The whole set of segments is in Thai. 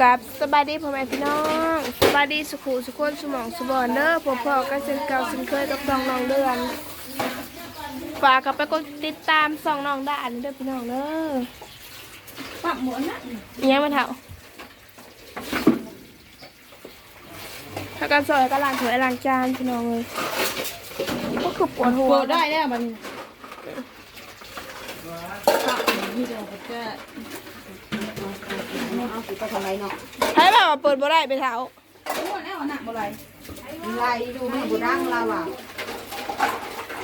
กับสบายดีพ่อแม่พี่น้องสบายดีสุขุสุขคนสมองสุบอนเด้อพ่อพ่อก็เช่นเก่าเช่นเคยกับน้องน้องเดือน ฝากกับไปกดติดตามสองน้องด่านเด้อพี่น้องเด้อปรับหมดนะอิหยังมาเถาถ้าการซอยก็ล้างถ้วยล้างจานพี่น้องเลยก็คือปวดหัวเปิดได้แล้วมันปรับที่เราก็จะ เอาสิไปทำไรเนาะให้แบบว่าเปิดบ่ได้ไปเถาอ้วนแล้วหนักบ่ไรไรดูไม่บุดังเราอะ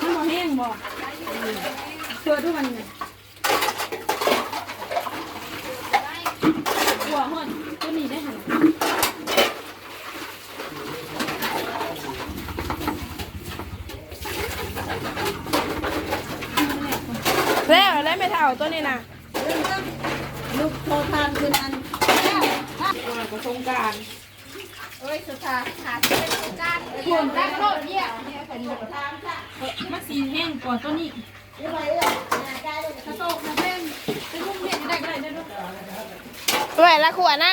ถ้ามันแห้งบ่เปิดด้วยมันไงหัวห่อนตัวนี้ได้หันแล้วแล้วไม่เถาตัวนี้นะ ลูกโทรทานคืนอันแล้วก็ สงการเอ้ยสุดท้ายขาดเป็นการส่วนแรกโลดเนี่ยมันสีแห้งกว่าตัวนี้กระโตกนะแม่งเป็นลูกเนี่ยได้ได้ได้ลูกเว้ยละขวดนะ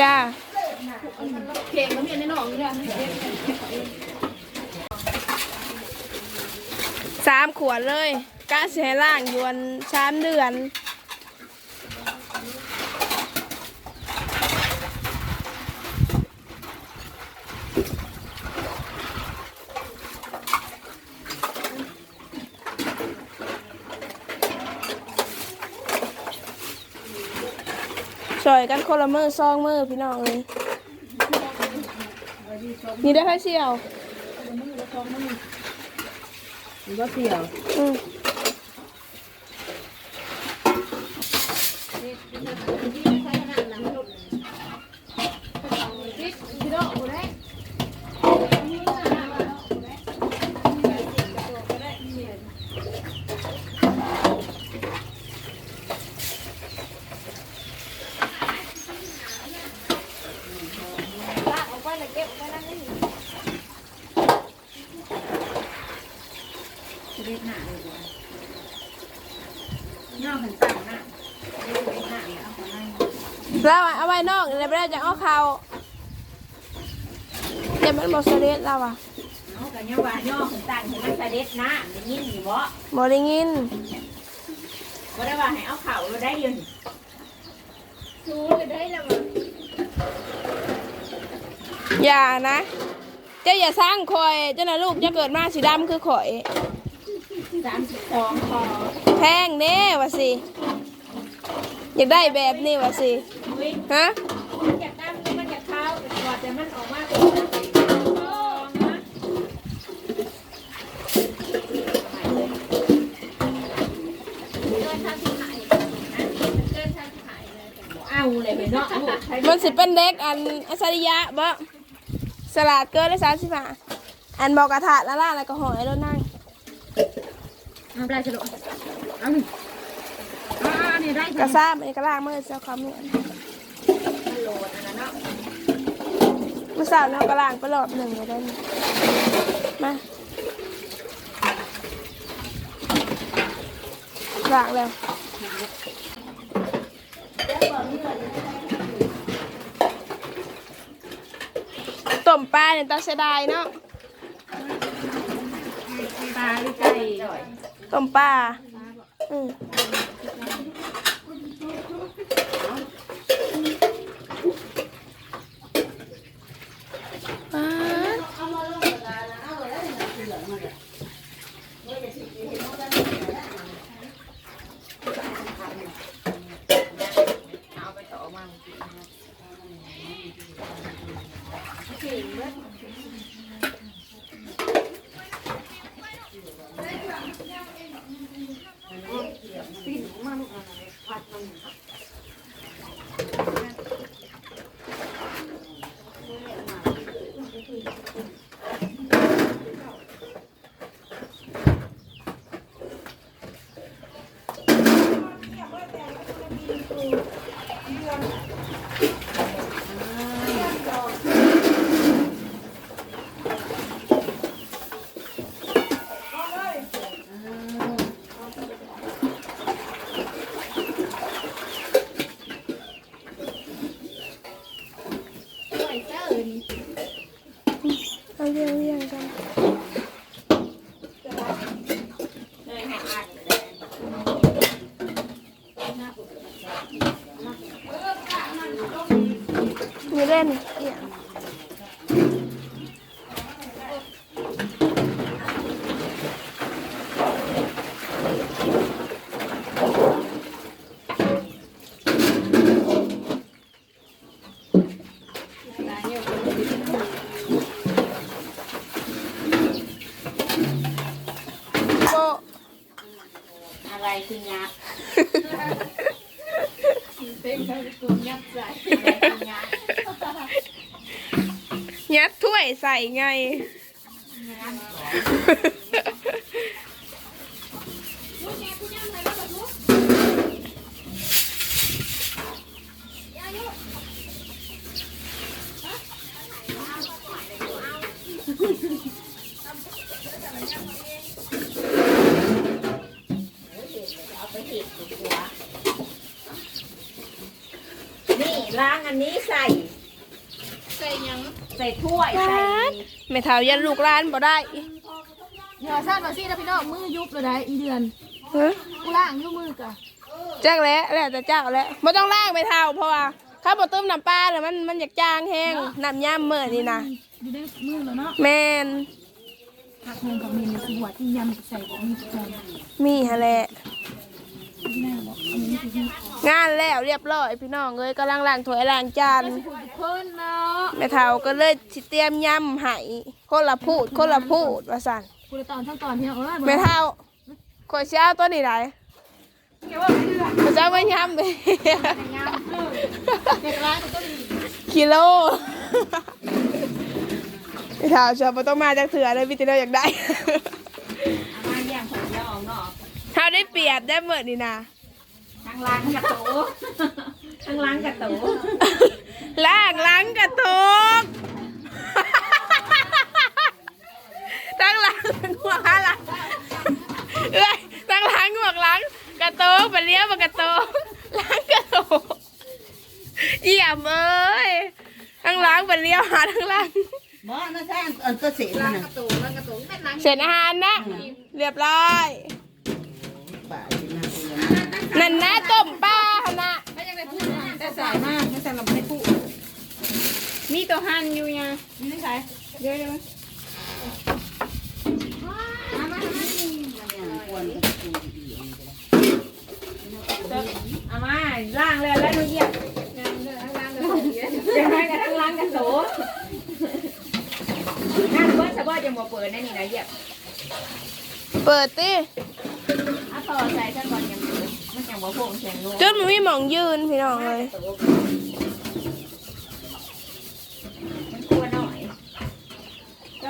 จ้าเข่งมันมีในหนองนี่แหละสามขวดเลยกะเสียล่างยวนสามเดือน ช่วยกันคนละมือซองมือพี่น้องเลยนี่ได้แค่เชียวมันก็เสียวอืม แล้วเอาไว้นอกเดี๋ยวไปได้จะเอาเขาเดี๋ยวมันบอกเสด็จแล้วอะเอากันยังว่าย่อของต่างให้มันเสด็จนะได้ยินอยู่บ่บอได้ยินบ่ได้ว่าให้เอาเข่าเราได้อยินอย่านะ เจ้าอย่าสร้างคอยเจ้านะลูกจะเกิดมาสีดำคือข่อยสามสิบสองคอแพงเน่วะสิ อยากได้แบบนี้วะสิฮะมันจะตั้มันจะเข้าแต่กว่าแต่มันออกมาเป็นสามสิบสองนะเกินสามสิบหายเกินสามสิบหายเลยเอาเลยเป็นเนาะลูกใช้มันสิเป็นเด็กอันอัสริยะบ่สลัดเกินได้สามสิบห้าอันบอกกระถาละล่าแล้วก็หอยแล้วนั่งเอาได้สะดวกเอาหนึ่ง นี่ได้กระซ่ามันกระล่างมือเจ้าคำเนี่ยโหลดอันนั้นเนาะเมื่อสาวเรากระล่างไปรอบหนึ่งเลยได้ไหมมาล่างแล้วต้มปลาเนี่ยต้องเสียดายเนาะปลาหรือไก่ต้มปลาอืมปลา เอาไปต่อมา เรียงเรียงกัน เลยให้อัด มีเล่นเอียง โบ อะไรคือยักษ์ เพลงเขาจะตัว ยับใส่อะไรคือยักษ์ยัดถ้วยใส่ไง เอาไปเห็ดหัวนี่ ล้างอันนี้ใส่ ใส่ยังใส่ถ้วยใส่แม่เฒ่ายันลูกร้านบ่ได้เดี๋ยวซาดมาซี่นะพี่น้องมือยุบเลยได้อีเดือนเฮ้ยกูล่างยุบมือกะแจ้งแล้วแล้วแต่เจ้าแล้วบ่ต้องล้างไปเท่าเพราะว่าข้าวบ่ต้มน้ำปลาแล้วมันมันอยากจางแห้งน้ำย่ำเมื่อนี่นะอยู่ในมือแล้วเนาะแม่นผักหงกับเมนูสวัสที่ยำใส่กับมีทุกคนมีฮะแหละ งานแล้วเรียบร้อยพี่น้องเอ้ยกำลังล้างถ้วยล้างจานทุกคนเนาะแม่เฒ่าก็เลยสิเตรียมยำให้คนละพูดคนละพูดว่าซั่นกูเลยตอนทั้งตอนที่เอ้ยแม่เฒ่าขอยสิเอาตัวนี้ได้ขอยจะเอาไว้ยำไปเด็กร้านก็ต้องมีกิโลแม่เฒ่าชอบบ่ต้องมาจากเถื่อเลยพี่ติเราอยากได้ ได้เปรียบได้เมื่อนี่นะทั้งล้างกระโตทั้งล้างกระโตล้างล้างกระตุกตั้งล้างหัวกล้างเอ้ยตั้งล้างหัวล้างกระตุกไปเลี้ยวมากระตุกล้างกระตุกเยี่ยมเอ้ยทั้งล้างไปเลี้ยวหาทั้งล้างบ่นะแท้อันตัวเสียมันน่ะกระตูแล้วกระตูแม่นางเสร็จอาหารนะ เรียบร้อย นั่นนะต้มปลาหั่นนะไม่ยังได้พูดแต่สายมากไม่ใช่เราไม่พูดมีตัวหันอยู่ยังนี่ใช่เดี๋ยวเลยวควรจะกินอีกเอามาล้างแล้วแล้วหนูเยียบงานเดินทั้งร้านเลยเดี๋ยวให้กันทั้งล้างกระโตงานเบิ้ลสะบ้าจะมาเปิดได้นี่นะเยียบเปิดติเอาต่อใส่ซะก่อน ยังเปิดมันยังบ่โป่งแข็งลงจนมันมีหมองยืนพี่น้องเลยมันกลัวหน่อย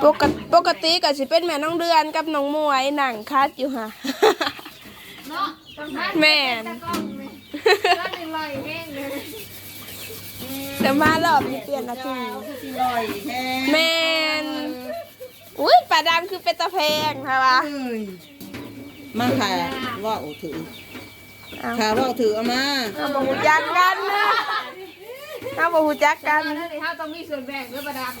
ปกติปกติก็สิเป็นแม่น้องเดือนกับน้องมวยหนังคัดอยู่ค่ะ เนาะต้องหันแม่นตะกล้องเลยร้านหนึ่งลอยแห้งเลยแต่มารอบนี้เปลี่ยนหนาทีสิลอยแท้แม่นอุ้ยป่าดำคือเป็นตะแพงค่ะวะ เอ้ยมาค่ะว่าโอ้ถือ เอาค่ะว่าถือเอามาเอาบหูจักกันนะเอาบหูจักกันแล้วเดี๋ยวเขาต้องมีส่วนแบ่งด้วยประดับ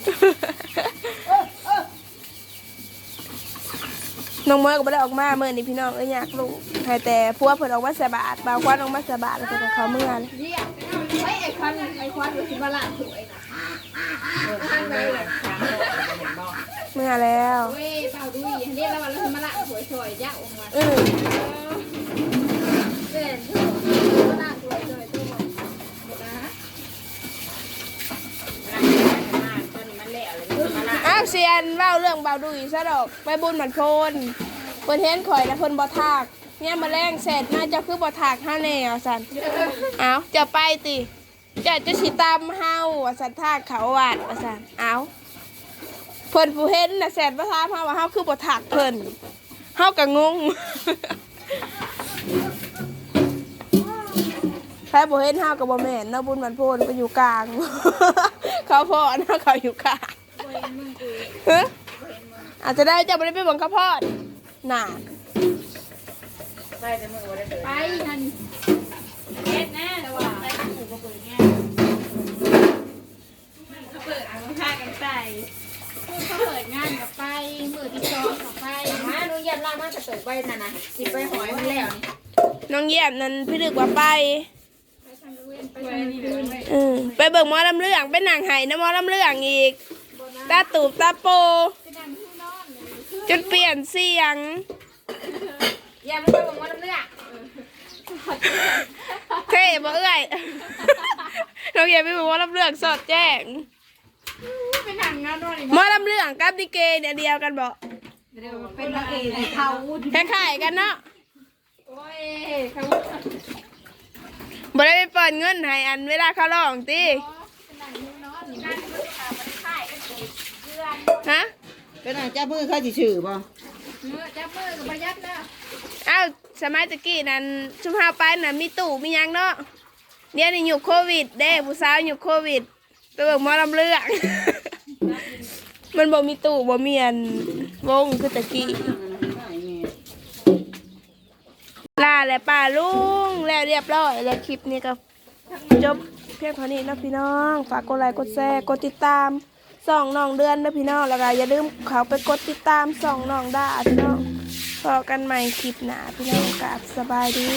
น้องมวยก็ไม่ได้ออกมาเมื่อนี้พี่น้องเอ้ยอยากลูกให้แต่พวกเพิ่นออกมาใส่บาทบางควันออกมาใส่บาทแล้วเพิ่นก็เขาเมื่อเลยเยี่ยมไอ้ไอ้ควันไอ้ควันอยู่ที่มาละสวยนะทางไหนล่ะเมื่อแล้วเว้ยเปล่าดุยอันนี้แล้ววันแล้วที่มาละสวยสวยยะองค์มาอือเด่นมาละสวยสวยตัวบอกหมดน อ้าวเซียนเว้าเรื่องเบาดุยซะดอกไปบุญเหมันโพนเพิ่นเห็นข่อยแล้วเพิ่นบ่ทากเนี่ยมาแรงเสร็จน่าจะคือบ่ทากห้าแนวสันเอาจะไปติจะจะสิตามเฮาว่าสันทากเขาวัดว่าสันเอาเพิ่นผู้เห็นน่ะแสนประทามเฮาว่าเฮาคือบ่ถักเพิ่นเฮาก็งง รบ่เห็นห้ากับบ่แม่นเนาะบุญมันพูนก็อยู่กลาง เขาพ่อเนาะเขาอยู่กลางอาจจะได้จะไม่ได้ไปบังข้าพ่อน่ะไปนั่นเฮ็ดแน่แต่ว่าไปถูกบ่แง่มันก็เปิดเอาผ้ากันใส่พูเขาเปิดงานกับไปมือที่สองกับไปมาหนูเยี่ยมล่ามาจะเปิดไปนั่นนะสิไปหอยมันแล้วนี่น้องเยี่ยมนั้นพี่ดึกว่าไป เลยไปเออไปเบิ่งหมอลำเรื่องไปหนังไห้นะหมอลำเรื่องอีก ตาตูบตาโป จนเปลี่ยนเสียงอย่ามันไปบอกว่าน้ำเลือดเท่บ่เอ้ยน้องเยี่ยมไปเบิ่งหมอลำเรื่องสอดแจ้งไปหนังงานด้วยนี่หมอลำเรื่องกับดิเกเนี่ยเดียวกันบ่เดี๋ยวเป็นนางเอกไอ้เขาคล้ายๆกันเนาะโอ้ยเขา บ่ได้ไปเปิดเงินให้อันเวลาเขาร้องติฮะเป็นอะไรจ้ามือเขาสิชื่อบ่เมื่อจับมือกับประยัดแล้วอ้าวสมัยตะกี้นั้นชุมพาไปน่ะมีตู้มีหยังเนาะเดี๋ยวนี้อยู่โควิดเด้ผู้สาวอยู่โควิดไปเบิ่งหมอลำเรื่องมันบ่มีตู้บ่มีอันวงคือตะกี้ ลาและป่าลุงแล้วเรียบร้อยแล้วคลิปนี้ก็จบเพียงเท่านี้นะพี่น้อง ฝากกดไลค์กดแชร์กดติดตามส่องน้องเดือนนะพี่น้องแล้วก็อย่าลืมเขาไปกดติดตามส่องน้องด่าพี่น้องพอกันใหม่คลิปหน้าพี่น้องกับสบายดี